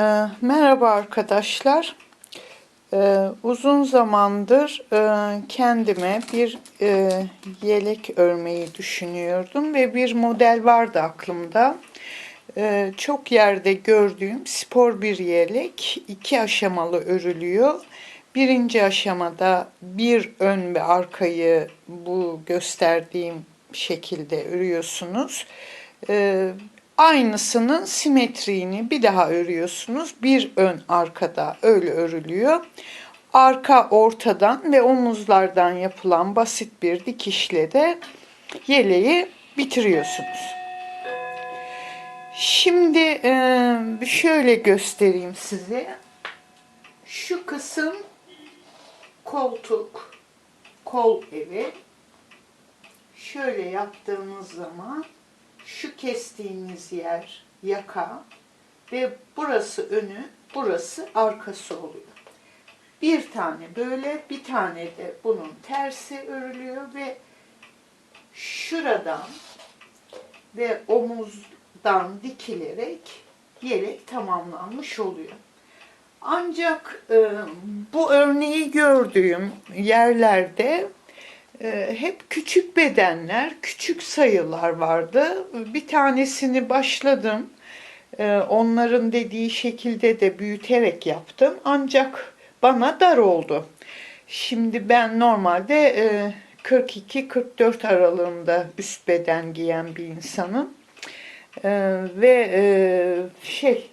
Ee, merhaba arkadaşlar. Ee, uzun zamandır e, kendime bir e, yelek örmeyi düşünüyordum ve bir model vardı aklımda. Ee, çok yerde gördüğüm spor bir yelek iki aşamalı örülüyor. Birinci aşamada bir ön ve arkayı bu gösterdiğim şekilde örüyorsunuz. Aynısının simetriğini bir daha örüyorsunuz. Bir ön arkada öyle örülüyor. Arka ortadan ve omuzlardan yapılan basit bir dikişle de yeleği bitiriyorsunuz. Şimdi e, şöyle göstereyim size. Şu kısım koltuk, kol evi. Şöyle yaptığımız zaman şu kestiğimiz yer yaka ve burası önü, burası arkası oluyor. Bir tane böyle, bir tane de bunun tersi örülüyor ve şuradan ve omuzdan dikilerek yelek tamamlanmış oluyor. Ancak e, bu örneği gördüğüm yerlerde hep küçük bedenler, küçük sayılar vardı. Bir tanesini başladım. E, onların dediği şekilde de büyüterek yaptım. Ancak bana dar oldu. Şimdi ben normalde e, 42-44 aralığında üst beden giyen bir insanım. E, ve e, şey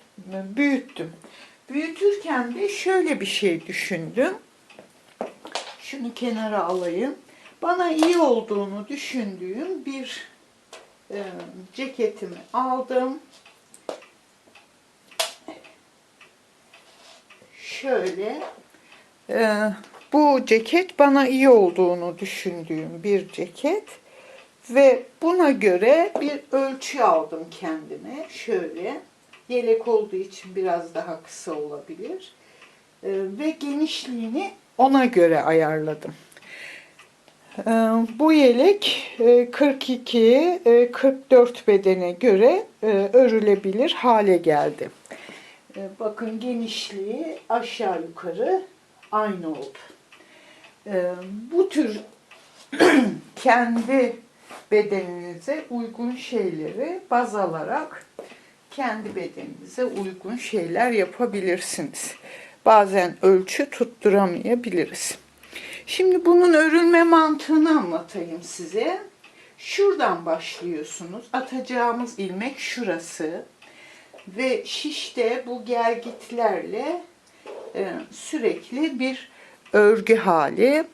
büyüttüm. Büyütürken de şöyle bir şey düşündüm. Şunu kenara alayım. Bana iyi olduğunu düşündüğüm bir e, ceketimi aldım. Şöyle e, bu ceket bana iyi olduğunu düşündüğüm bir ceket ve buna göre bir ölçü aldım kendime. Şöyle yelek olduğu için biraz daha kısa olabilir E, ve genişliğini ona göre ayarladım. Ee, Bu yelek 42-44 e, bedene göre e, örülebilir hale geldi. Bakın genişliği aşağı yukarı aynı oldu. Bu tür kendi bedeninize uygun şeyleri baz alarak kendi bedeninize uygun şeyler yapabilirsiniz. Bazen ölçü tutturamayabiliriz. Şimdi bunun örülme mantığını anlatayım size. Şuradan başlıyorsunuz. Atacağımız ilmek şurası. Ve şişte bu gelgitlerle e, sürekli bir örgü hali.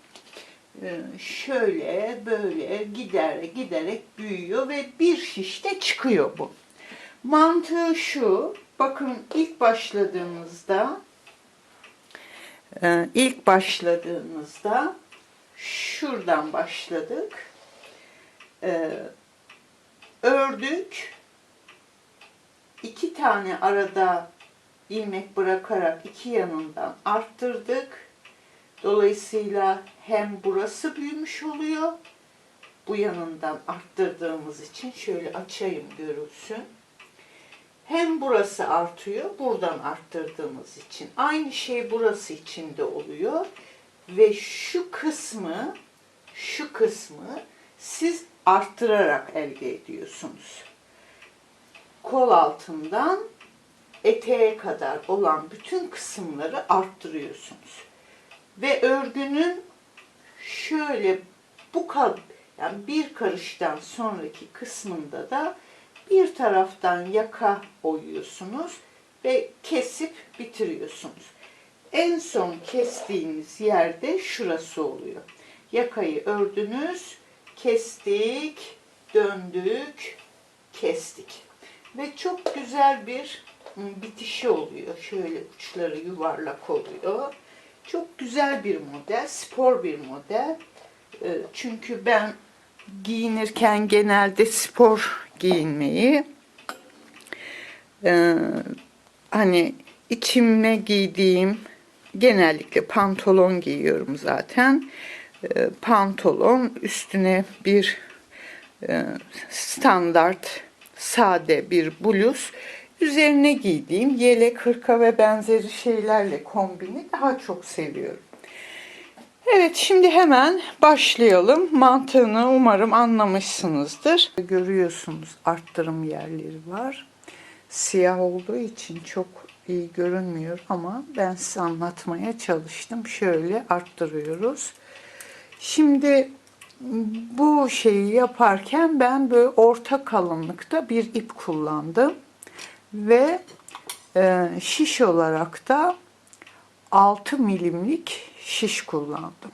E, şöyle böyle giderek giderek büyüyor ve bir şişte çıkıyor bu. Mantığı şu. Bakın ilk başladığımızda ee, ilk başladığımızda şuradan başladık. Ee, ördük. iki tane arada ilmek bırakarak iki yanından arttırdık. Dolayısıyla hem burası büyümüş oluyor. Bu yanından arttırdığımız için şöyle açayım görülsün. Hem burası artıyor, buradan arttırdığımız için. Aynı şey burası için de oluyor. Ve şu kısmı, şu kısmı siz arttırarak elde ediyorsunuz. Kol altından eteğe kadar olan bütün kısımları arttırıyorsunuz. Ve örgünün şöyle bu kadar yani bir karıştan sonraki kısmında da bir taraftan yaka oyuyorsunuz ve kesip bitiriyorsunuz. En son kestiğiniz yerde şurası oluyor. Yakayı ördünüz, kestik, döndük, kestik. Ve çok güzel bir bitişi oluyor. Şöyle uçları yuvarlak oluyor. Çok güzel bir model, spor bir model. Çünkü ben giyinirken genelde spor giyinmeyi e, hani içime giydiğim genellikle pantolon giyiyorum zaten. E, pantolon üstüne bir e, standart sade bir bluz üzerine giydiğim yelek, hırka ve benzeri şeylerle kombini daha çok seviyorum. Evet şimdi hemen başlayalım. Mantığını umarım anlamışsınızdır. Görüyorsunuz arttırım yerleri var. Siyah olduğu için çok iyi görünmüyor ama ben size anlatmaya çalıştım. Şöyle arttırıyoruz. Şimdi bu şeyi yaparken ben böyle orta kalınlıkta bir ip kullandım ve e, şiş olarak da 6 milimlik şiş kullandım.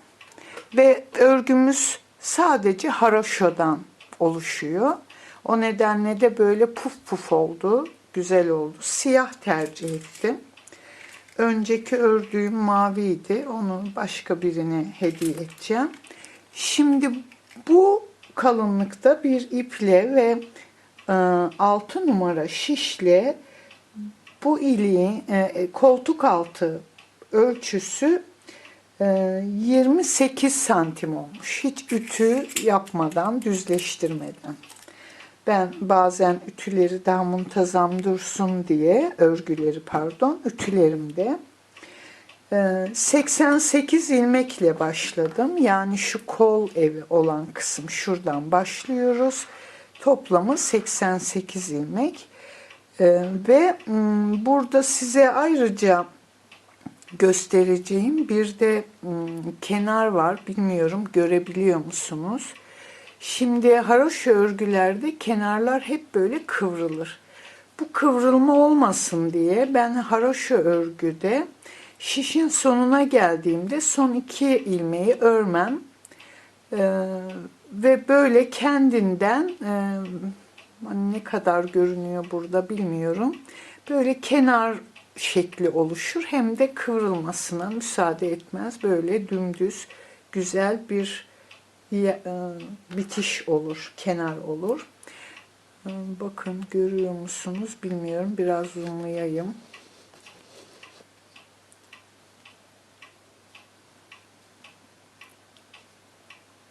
Ve örgümüz sadece haroşodan oluşuyor. O nedenle de böyle puf puf oldu, güzel oldu. Siyah tercih ettim. Önceki ördüğüm maviydi. Onu başka birine hediye edeceğim. Şimdi bu kalınlıkta bir iple ve e, 6 numara şişle bu iliğin e, koltuk altı ölçüsü e, 28 santim olmuş. Hiç ütü yapmadan, düzleştirmeden. Ben bazen ütüleri daha muntazam dursun diye, örgüleri pardon, ütülerimde e, 88 ilmekle başladım. Yani şu kol evi olan kısım şuradan başlıyoruz. Toplamı 88 ilmek. E, ve burada size ayrıca göstereceğim bir de m, kenar var. Bilmiyorum görebiliyor musunuz? Şimdi haroşa örgülerde kenarlar hep böyle kıvrılır. Bu kıvrılma olmasın diye ben haroşa örgüde şişin sonuna geldiğimde son iki ilmeği örmem Ee, ve böyle kendinden e, ne kadar görünüyor burada bilmiyorum. Böyle kenar şekli oluşur hem de kıvrılmasına müsaade etmez. Böyle dümdüz güzel bir e, bitiş olur, kenar olur. E, Bakın görüyor musunuz bilmiyorum. Biraz zoomlayayım.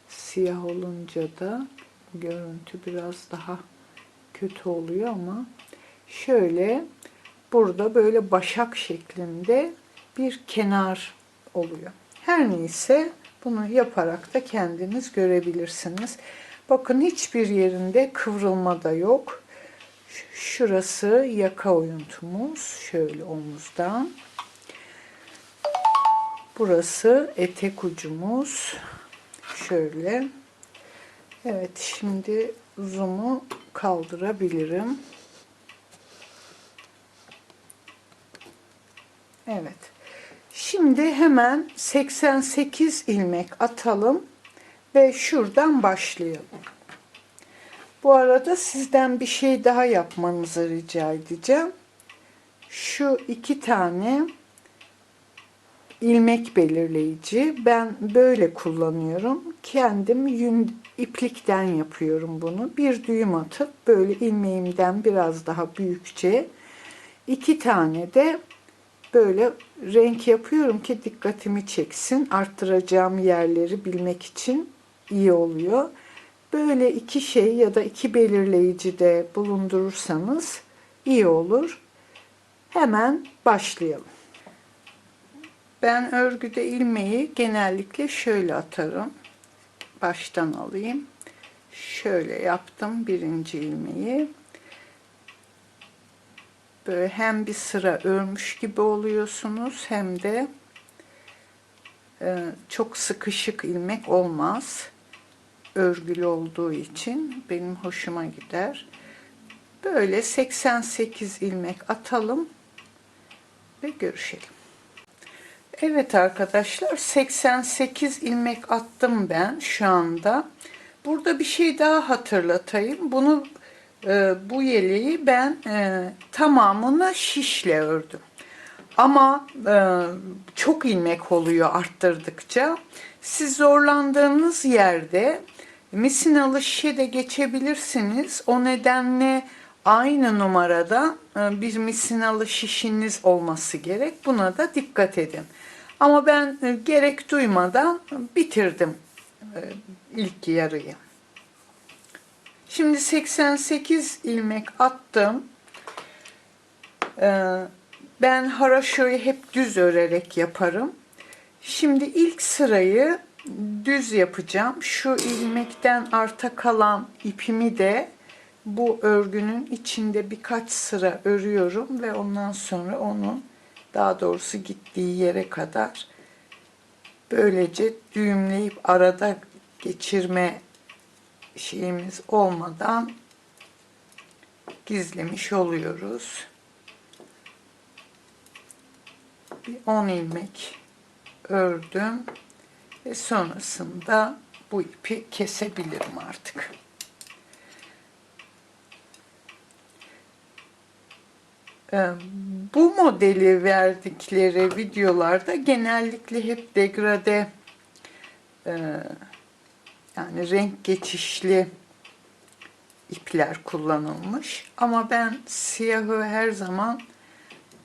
Siyah olunca da görüntü biraz daha kötü oluyor ama şöyle burada böyle başak şeklinde bir kenar oluyor. Her neyse bunu yaparak da kendiniz görebilirsiniz. Bakın hiçbir yerinde kıvrılma da yok. Şurası yaka oyuntumuz. Şöyle omuzdan. Burası etek ucumuz. Şöyle. Evet şimdi zoom'u kaldırabilirim. Evet. Şimdi hemen 88 ilmek atalım ve şuradan başlayalım. Bu arada sizden bir şey daha yapmanızı rica edeceğim. Şu iki tane ilmek belirleyici ben böyle kullanıyorum. Kendim yün iplikten yapıyorum bunu. Bir düğüm atıp böyle ilmeğimden biraz daha büyükçe iki tane de böyle renk yapıyorum ki dikkatimi çeksin. Arttıracağım yerleri bilmek için iyi oluyor. Böyle iki şey ya da iki belirleyici de bulundurursanız iyi olur. Hemen başlayalım. Ben örgüde ilmeği genellikle şöyle atarım. Baştan alayım. Şöyle yaptım birinci ilmeği. Böyle hem bir sıra örmüş gibi oluyorsunuz hem de e, çok sıkışık ilmek olmaz. Örgülü olduğu için benim hoşuma gider. Böyle 88 ilmek atalım ve görüşelim. Evet arkadaşlar 88 ilmek attım ben şu anda. Burada bir şey daha hatırlatayım. Bunu e, bu yeleği ben e, tamamını şişle ördüm. Ama e, çok ilmek oluyor arttırdıkça. Siz zorlandığınız yerde misinalı şişe de geçebilirsiniz. O nedenle aynı numarada e, bir misinalı şişiniz olması gerek. Buna da dikkat edin. Ama ben e, gerek duymadan bitirdim e, ilk yarıyı. Şimdi 88 ilmek attım. Ee, ben haraşoyu hep düz örerek yaparım. Şimdi ilk sırayı düz yapacağım. Şu ilmekten arta kalan ipimi de bu örgünün içinde birkaç sıra örüyorum ve ondan sonra onu daha doğrusu gittiği yere kadar böylece düğümleyip arada geçirme şeyimiz olmadan gizlemiş oluyoruz. Bir 10 ilmek ördüm ve sonrasında bu ipi kesebilirim artık. Ee, Bu modeli verdikleri videolarda genellikle hep degrade e, yani renk geçişli ipler kullanılmış. Ama ben siyahı her zaman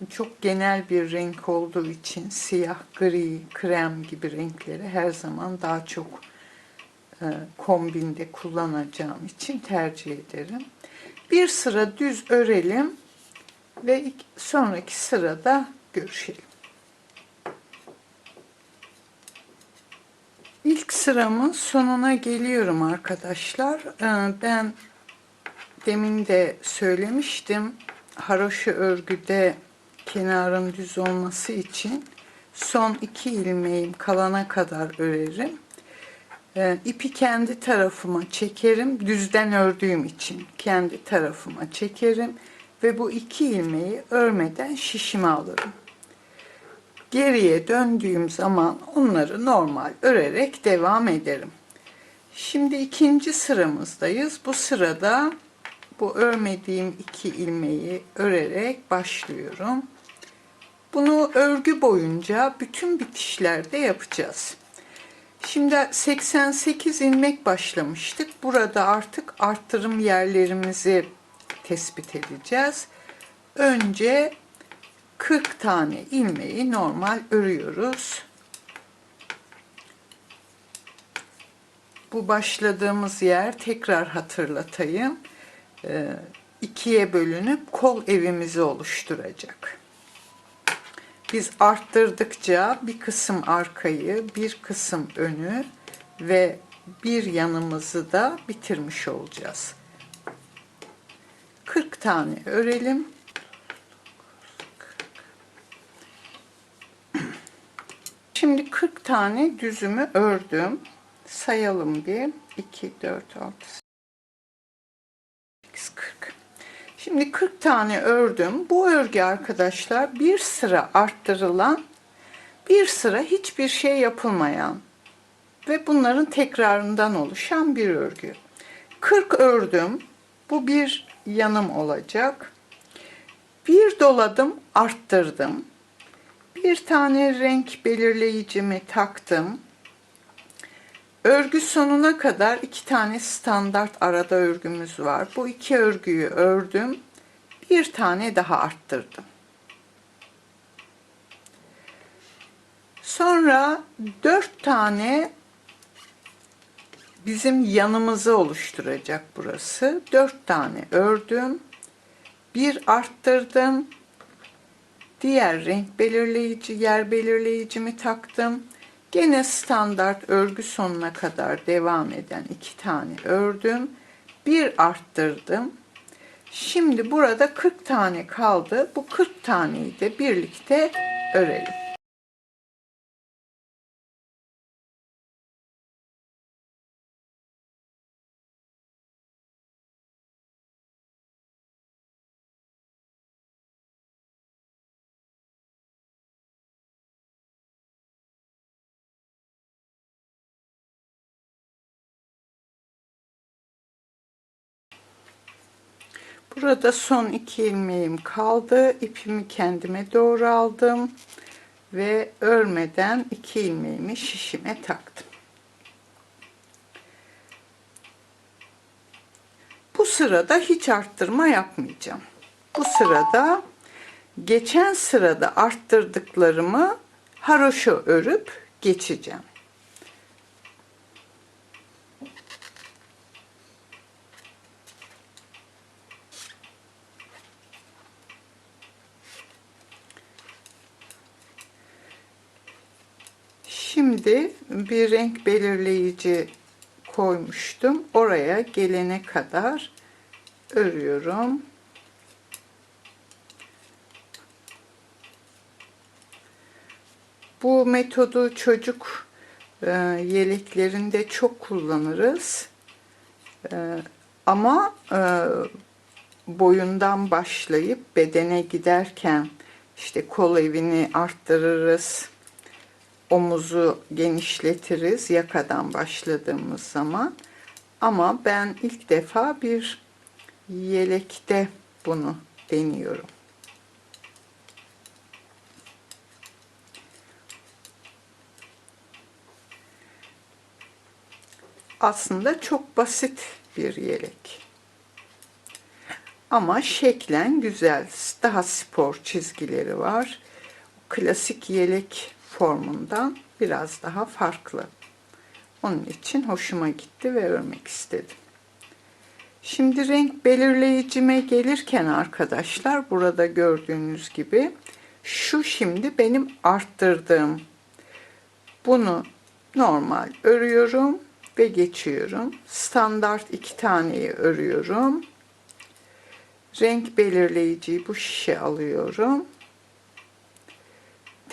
çok genel bir renk olduğu için siyah, gri, krem gibi renkleri her zaman daha çok e, kombinde kullanacağım için tercih ederim. Bir sıra düz örelim ve sonraki sırada görüşelim. İlk sıramın sonuna geliyorum arkadaşlar. Ee, Ben demin de söylemiştim. Haroşa örgüde kenarın düz olması için son iki ilmeğim kalana kadar örerim. Ee, ipi kendi tarafıma çekerim. Düzden ördüğüm için kendi tarafıma çekerim. Ve bu iki ilmeği örmeden şişime alırım. Geriye döndüğüm zaman onları normal örerek devam ederim. Şimdi ikinci sıramızdayız. Bu sırada bu örmediğim iki ilmeği örerek başlıyorum. Bunu örgü boyunca bütün bitişlerde yapacağız. Şimdi 88 ilmek başlamıştık. Burada artık arttırım yerlerimizi tespit edeceğiz. Önce 40 tane ilmeği normal örüyoruz. Bu başladığımız yer tekrar hatırlatayım. Ee, ikiye bölünüp kol evimizi oluşturacak. Biz arttırdıkça bir kısım arkayı, bir kısım önü ve bir yanımızı da bitirmiş olacağız. 40 tane örelim. Şimdi 40 tane düzümü ördüm. Sayalım bir. 2, 4, 6, 8, 40. Şimdi 40 tane ördüm. Bu örgü arkadaşlar bir sıra arttırılan, bir sıra hiçbir şey yapılmayan ve bunların tekrarından oluşan bir örgü. 40 ördüm. Bu bir yanım olacak. Bir doladım, arttırdım. Bir tane renk belirleyicimi taktım. Örgü sonuna kadar iki tane standart arada örgümüz var. Bu iki örgüyü ördüm. Bir tane daha arttırdım. Sonra dört tane bizim yanımızı oluşturacak burası. Dört tane ördüm. Bir arttırdım. Diğer renk belirleyici, yer belirleyicimi taktım. Gene standart örgü sonuna kadar devam eden iki tane ördüm. Bir arttırdım. Şimdi burada 40 tane kaldı. Bu 40 taneyi de birlikte örelim. Burada son iki ilmeğim kaldı. İpimi kendime doğru aldım ve örmeden iki ilmeğimi şişime taktım. Bu sırada hiç arttırma yapmayacağım. Bu sırada geçen sırada arttırdıklarımı haroşa örüp geçeceğim. Şimdi bir renk belirleyici koymuştum. Oraya gelene kadar örüyorum. Bu metodu çocuk e, yeleklerinde çok kullanırız. E, ama e, boyundan başlayıp bedene giderken işte kol evini arttırırız, omuzu genişletiriz yakadan başladığımız zaman. Ama ben ilk defa bir yelekte bunu deniyorum. Aslında çok basit bir yelek. Ama şeklen güzel, daha spor çizgileri var. Klasik yelek formundan biraz daha farklı. Onun için hoşuma gitti ve örmek istedim. Şimdi renk belirleyicime gelirken arkadaşlar burada gördüğünüz gibi şu şimdi benim arttırdığım. Bunu normal örüyorum ve geçiyorum. Standart iki taneyi örüyorum. Renk belirleyiciyi bu şişe alıyorum.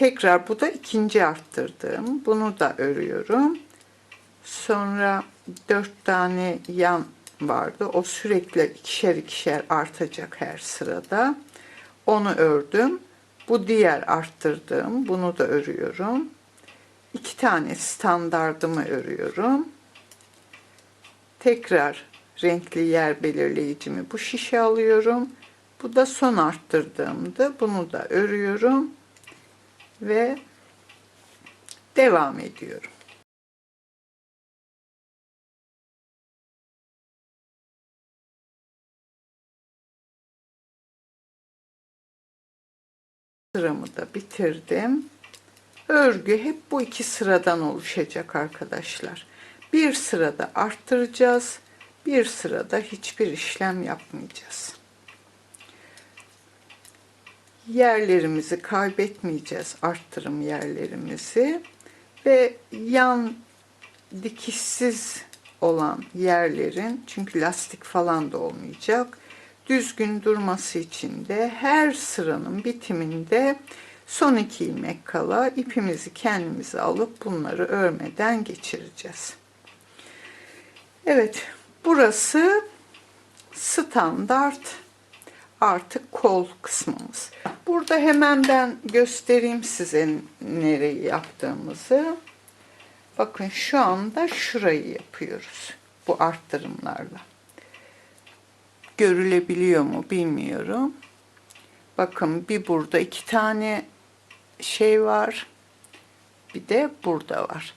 Tekrar bu da ikinci arttırdığım. Bunu da örüyorum. Sonra dört tane yan vardı. O sürekli ikişer ikişer artacak her sırada. Onu ördüm. Bu diğer arttırdığım. Bunu da örüyorum. İki tane standardımı örüyorum. Tekrar renkli yer belirleyicimi bu şişe alıyorum. Bu da son arttırdığımdı. Bunu da örüyorum ve devam ediyorum. Sıramı da bitirdim. Örgü hep bu iki sıradan oluşacak arkadaşlar. Bir sırada arttıracağız. Bir sırada hiçbir işlem yapmayacağız. Yerlerimizi kaybetmeyeceğiz. Arttırım yerlerimizi ve yan dikişsiz olan yerlerin çünkü lastik falan da olmayacak düzgün durması için de her sıranın bitiminde son iki ilmek kala ipimizi kendimize alıp bunları örmeden geçireceğiz. Evet burası standart artık kol kısmımız. Burada hemen ben göstereyim size nereyi yaptığımızı. Bakın şu anda şurayı yapıyoruz bu arttırımlarla görülebiliyor mu bilmiyorum. Bakın bir burada iki tane şey var. Bir de burada var.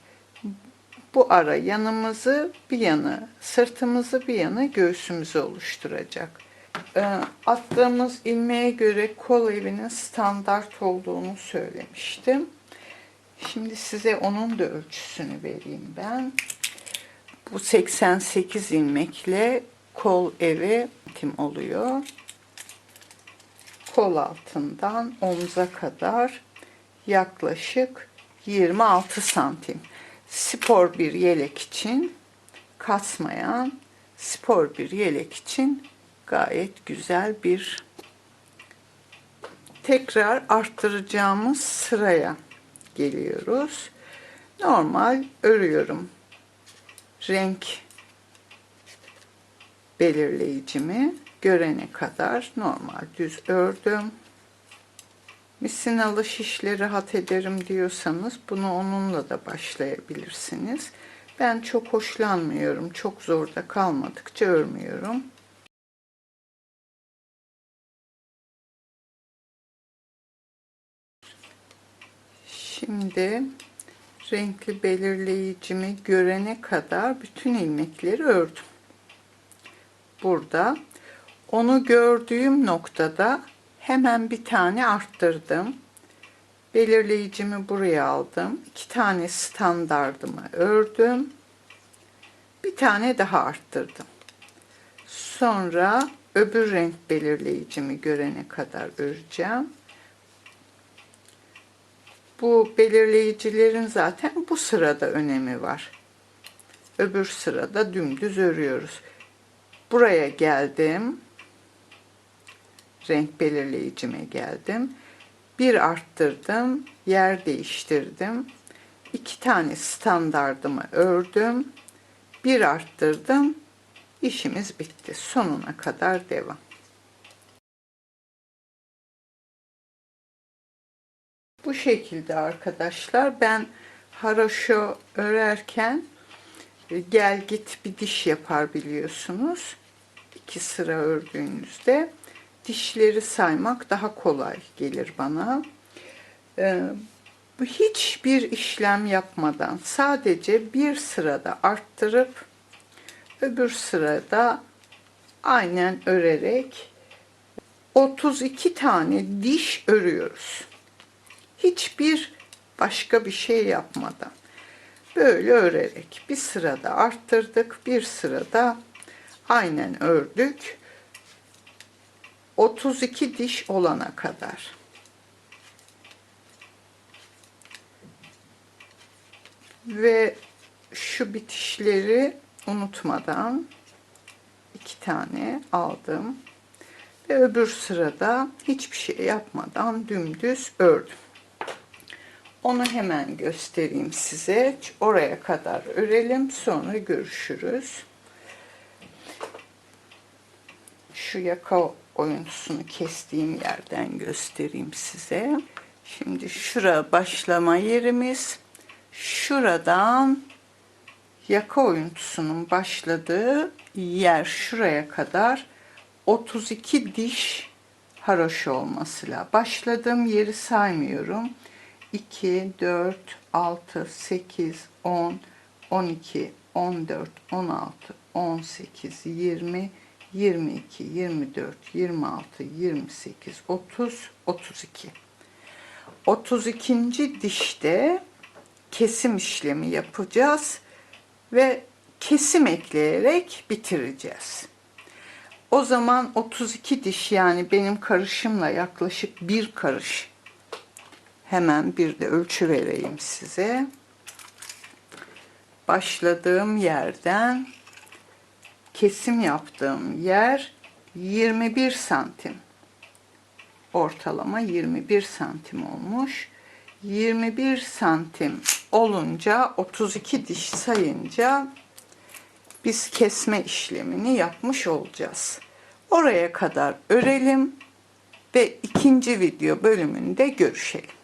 Bu ara yanımızı bir yanı, sırtımızı bir yanı göğsümüzü oluşturacak. Ee, attığımız ilmeğe göre kol evinin standart olduğunu söylemiştim. Şimdi size onun da ölçüsünü vereyim ben. Bu 88 ilmekle kol evi tim oluyor. Kol altından omza kadar yaklaşık 26 santim. Spor bir yelek için kasmayan spor bir yelek için gayet güzel bir tekrar arttıracağımız sıraya geliyoruz. Normal örüyorum. Renk belirleyicimi görene kadar normal düz ördüm. Misinalı şişle rahat ederim diyorsanız bunu onunla da başlayabilirsiniz. Ben çok hoşlanmıyorum. Çok zorda kalmadıkça örmüyorum. Şimdi renkli belirleyicimi görene kadar bütün ilmekleri ördüm burada. Onu gördüğüm noktada hemen bir tane arttırdım. Belirleyicimi buraya aldım. İki tane standardımı ördüm. Bir tane daha arttırdım. Sonra öbür renk belirleyicimi görene kadar öreceğim. Bu belirleyicilerin zaten bu sırada önemi var. Öbür sırada dümdüz örüyoruz. Buraya geldim. Renk belirleyicime geldim. Bir arttırdım, yer değiştirdim. İki tane standardımı ördüm. Bir arttırdım. İşimiz bitti. Sonuna kadar devam. Bu şekilde arkadaşlar ben haroşo örerken e, gel git bir diş yapar biliyorsunuz. İki sıra ördüğünüzde dişleri saymak daha kolay gelir bana. Ee, hiçbir işlem yapmadan sadece bir sırada arttırıp öbür sırada aynen örerek 32 tane diş örüyoruz. Hiçbir başka bir şey yapmadan. Böyle örerek bir sırada arttırdık, bir sırada aynen ördük. 32 diş olana kadar. Ve şu bitişleri unutmadan iki tane aldım. Ve öbür sırada hiçbir şey yapmadan dümdüz ördüm. Onu hemen göstereyim size. Oraya kadar örelim sonra görüşürüz. Şu yaka oyuntusunu kestiğim yerden göstereyim size. Şimdi şura başlama yerimiz. Şuradan yaka oyuntusunun başladığı yer şuraya kadar 32 diş haroşa olması lazım. Başladığım yeri saymıyorum. 2, 4, 6, 8, 10, 12, 14, 16, 18, 20, 22, 24, 26, 28, 30, 32. 32. dişte kesim işlemi yapacağız ve kesim ekleyerek bitireceğiz. O zaman 32 diş yani benim karışımla yaklaşık bir karış. Hemen bir de ölçü vereyim size. Başladığım yerden kesim yaptığım yer 21 santim. Ortalama 21 santim olmuş. 21 santim olunca 32 diş sayınca biz kesme işlemini yapmış olacağız. Oraya kadar örelim ve ikinci video bölümünde görüşelim.